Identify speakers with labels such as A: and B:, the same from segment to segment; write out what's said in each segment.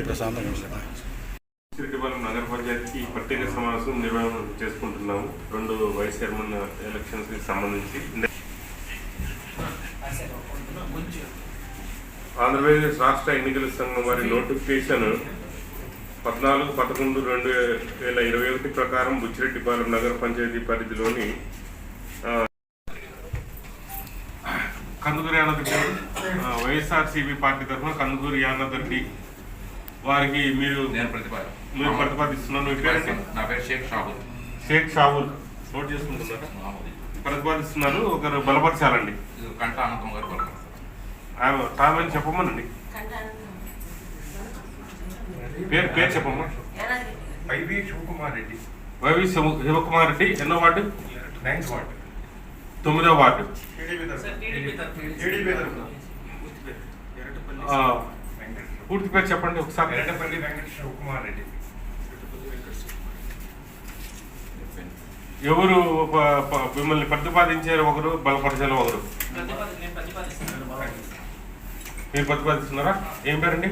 A: కట్టినట్లు
B: కాలమా
C: సిరిటిపాలెం నగర పంచాయతీకి పట్టిక సమావేశం నిర్వహణ చేసుకుంటున్నాము. రెండు వైస్ చైర్మన్ ఎలక్షన్స్కి సంబంధించి. ఆంధ్రప్రదేశ్ రాష్ట్ర ఎన్నికల సంఘం వారి నోటిఫికేషన్ పద్నాలుగు పదకొండు రెండు వేల ఇరవై ఒకటి ప్రకారం బుచ్చిరెడ్డిపాలెం నగర పంచాయతీ పరిధిలోని కందుకూరి యానద్ వైఎస్ఆర్సీపీ పార్టీ తరఫున కందుకూరి యానద్ వారికి మీరు
B: నేను ప్రతిపాదన.
C: మీరు ప్రతిపాదిస్తున్నాను.
B: నా పేరు షేక్ షాహుల్
C: షేక్ షావుల్ నోట్ చేసుకుంటున్నారా? ప్రతిపాదిస్తున్నారు ఒకరు బలపరచాలండి.
B: కంట అనంతం గారు
C: ఆమె తామని చెప్పమనండి. పేరు పేరు చెప్పమ్మా.
D: వైవి శివకుమార్ రెడ్డి.
C: వైవి శివ- శివకుమార్ రెడ్డి. ఎన్నో వార్డు?
D: Ninth ward.
C: తొమ్మిదో వార్డు. పూర్తి పేరు చెప్పండి ఒకసారి.
D: ఎర్రపల్లి వెంకట శివకుమార్ రెడ్డి.
C: ఎవరు మిమ్మల్ని ప్రతిపాదించారు ఒకరు బలపరిచారు ఒకరు? మీరు ప్రతిపాదిస్తున్నారా? ఏం పేరండి?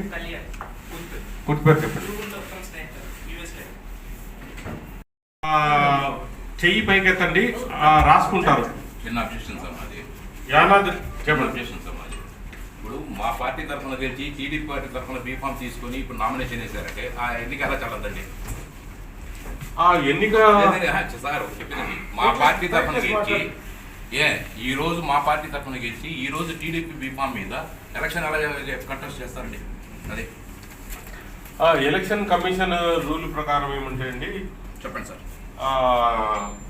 C: పూర్తి పేరు చెప్పండి. ఆ, చెయ్యి పైకెత్తండి. ఆ, రాసుకుంటారు. చెప్పండి
B: అబ్జెక్షన్ సార్ మాది ఇప్పుడు మా పార్టీ తరఫున గెలిచి టీడీపీ పార్టీ తరఫున బీఫామ్ తీసుకొని ఇప్పుడు నామినేషన్ వేశారంటే ఆ ఎన్నిక ఎలా చల్లదండి.
C: ఆ ఎన్నిక
B: సార్ చెప్పింది మా పార్టీ తరఫున గెలిచి ఏ ఈ రోజు మా పార్టీ తరఫున గెలిచి ఈ రోజు టీడీపీ బీఫామ్ మీద ఎలక్షన్ ఎలా కంటెస్ట్ చేస్తారండి. అదే.
C: ఆ, ఎలక్షన్ కమిషన్ రూల్ ప్రకారం ఏమంటాయండి
B: చెప్పండి సార్.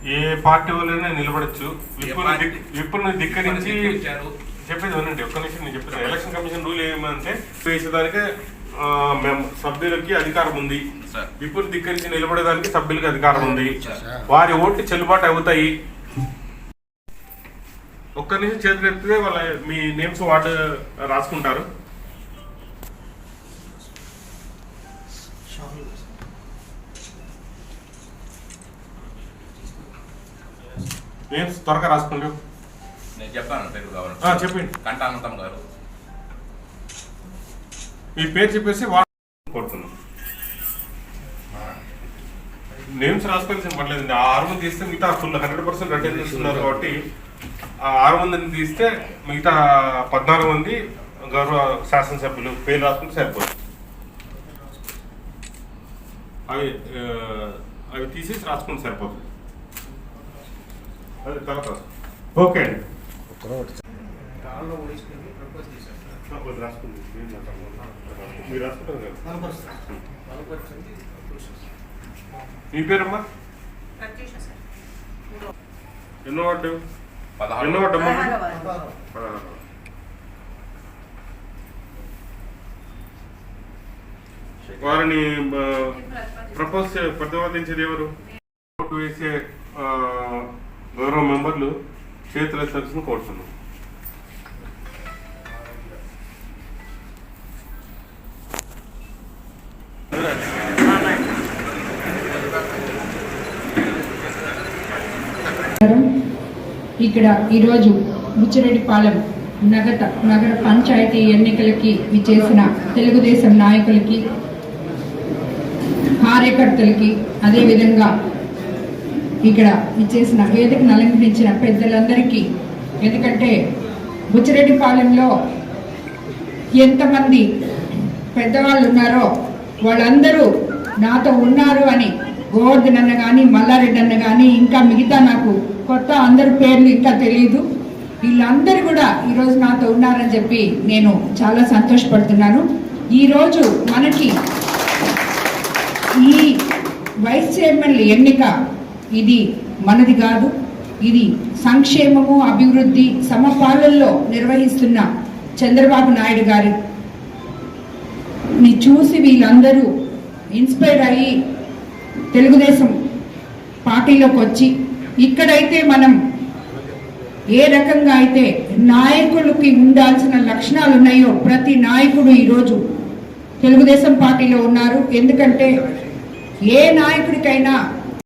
C: ఏ పార్టీ వాళ్ళైనా నిలబడచ్చు. విప్పుని ధిక్కరించి చెప్పేది వినండి ఒక్క నిమిషం నేను చెప్పేది ఎలక్షన్ కమిషన్ రూల్ ఏమంటే వేసేదానికి సభ్యులకి అధికారం ఉంది. విప్పుని ధిక్కరించి నిలబడేదానికి సభ్యులకి అధికారం ఉంది. వారి ఓట్లు చెల్లుబాటు అవుతాయి. ఒక్క నిమిషం చేతులు ఎత్తితే వాళ్ళ మీ నేమ్స్ వార్డు రాసుకుంటారు. నేమ్స్ త్వరగా రాసుకోండి.
B: నేను చెప్తాను పేరు
C: ఆ,
B: కావాలి
C: చెప్పండి.
B: కంట అనంతం గారు.
C: మీ పేరు చెప్పేసి వాట్సాప్ కొడుతున్నాం. నేమ్స్ రాసుకోవాల్సిన పర్లేదండి ఆ ఆరు మంది తీస్తే మిగతా ఫుల్ హండ్రెడ్ పర్సెంట్ అటెండెన్స్ ఉన్నారు కాబట్టి ఆ ఆరు మందిని తీస్తే మిగతా పద్నాలుగు మంది గౌరవ శాసనసభ్యులు పేరు రాసుకుంటే సరిపోతుంది. అవి అవి తీసేసి రాసుకుంటే సరిపోతుంది. అదే తర్వాత ఓకే అండి. రాసుకుంటారు కదా? మీ పేరమ్మా? ఎన్నో వార్డు? ఎన్నో
B: పదహారు.
C: వారిని ప్రపోజ్ ప్రతిపాదించేది ఎవరు? ఓటు వేసే గౌరవ మెంబర్లు చేతుల సర్వీస్ను కోరుతున్నాం.
E: ఇక్కడ ఈరోజు ముచ్చిరెడ్డిపాలెం నగత నగర పంచాయతీ ఎన్నికలకి విచ్చేసిన తెలుగుదేశం నాయకులకి కార్యకర్తలకి అదేవిధంగా ఇక్కడ ఇచ్చేసిన వేదికను నలంకరించిన పెద్దలందరికీ ఎందుకంటే బుచ్చిరెడ్డిపాలెంలో ఎంతమంది పెద్దవాళ్ళు ఉన్నారో వాళ్ళందరూ నాతో ఉన్నారు అని గోవర్ధన్ అన్న కానీ మల్లారెడ్డి అన్న కానీ ఇంకా మిగతా నాకు కొత్త అందరి పేర్లు ఇంకా తెలియదు వీళ్ళందరూ కూడా ఈరోజు నాతో ఉన్నారని చెప్పి నేను చాలా సంతోషపడుతున్నాను. ఈరోజు మనకి ఈ వైస్ చైర్మన్ల ఎన్నిక ఇది మనది కాదు ఇది సంక్షేమము అభివృద్ధి సమపాలనలో నిర్వహిస్తున్న చంద్రబాబు నాయుడు గారి. ని చూసి వీళ్ళందరూ ఇన్స్పైర్ అయ్యి తెలుగుదేశం పార్టీలోకి వచ్చి ఇక్కడైతే మనం ఏ రకంగా అయితే నాయకులకి ఉండాల్సిన లక్షణాలు ఉన్నాయో ప్రతి నాయకుడు ఈరోజు తెలుగుదేశం పార్టీలో ఉన్నారు. ఎందుకంటే ఏ నాయకుడికైనా